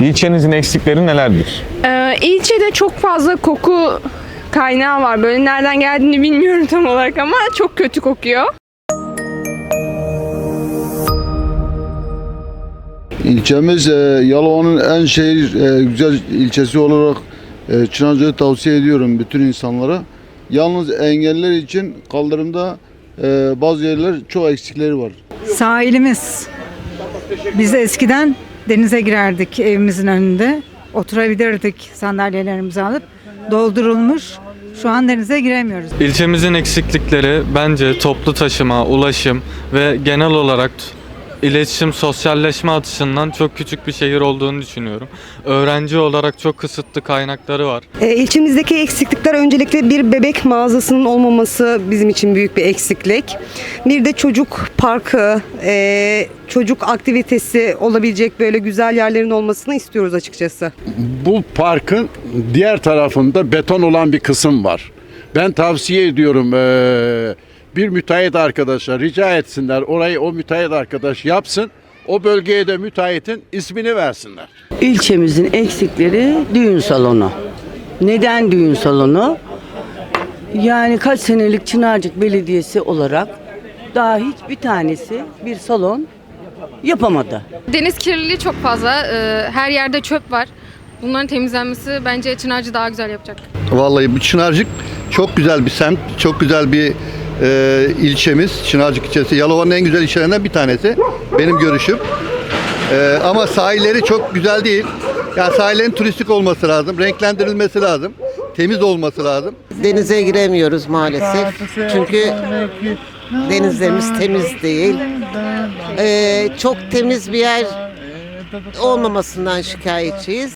İlçenizin eksikleri nelerdir? Ee, ilçede çok fazla koku kaynağı var. Böyle nereden geldiğini bilmiyorum tam olarak ama çok kötü kokuyor. İlçemiz e, Yalova'nın en şehir e, güzel ilçesi olarak e, Çınarca'yı tavsiye ediyorum bütün insanlara. Yalnız engelliler için kaldırımda e, bazı yerler çok eksikleri var. Sahilimiz. Biz eskiden denize girerdik evimizin önünde. Oturabilirdik sandalyelerimizi alıp. Doldurulmuş. Şu an denize giremiyoruz. İlçemizin eksiklikleri bence toplu taşıma, ulaşım ve genel olarak iletişim, sosyalleşme açısından çok küçük bir şehir olduğunu düşünüyorum. Öğrenci olarak çok kısıtlı kaynakları var. E, ilçemizdeki eksiklikler öncelikle bir bebek mağazasının olmaması bizim için büyük bir eksiklik. Bir de çocuk parkı, e, çocuk aktivitesi olabilecek böyle güzel yerlerin olmasını istiyoruz açıkçası. bu parkın diğer tarafında beton olan bir kısım var. Ben tavsiye ediyorum eee, bir müteahhit arkadaşa rica etsinler orayı o müteahhit arkadaş yapsın. O bölgeye de müteahhitin ismini versinler. İlçemizin eksikleri düğün salonu. Neden düğün salonu? Yani kaç senelik Çınarcık Belediyesi olarak daha hiçbir tanesi bir salon yapamadı. Deniz kirliliği çok fazla. Ee, Her yerde çöp var. Bunların temizlenmesi bence Çınarcı daha güzel yapacak. Vallahi bu Çınarcık çok güzel bir semt, çok güzel bir e, ilçemiz. Çınarcık ilçesi Yalova'nın en güzel ilçelerinden bir tanesi. Benim görüşüm. E, ama sahilleri çok güzel değil. Yani sahillerin turistik olması lazım, renklendirilmesi lazım, temiz olması lazım. Denize giremiyoruz maalesef. Çünkü denizlerimiz temiz değil. Ee, çok temiz bir yer olmamasından şikayetçiyiz.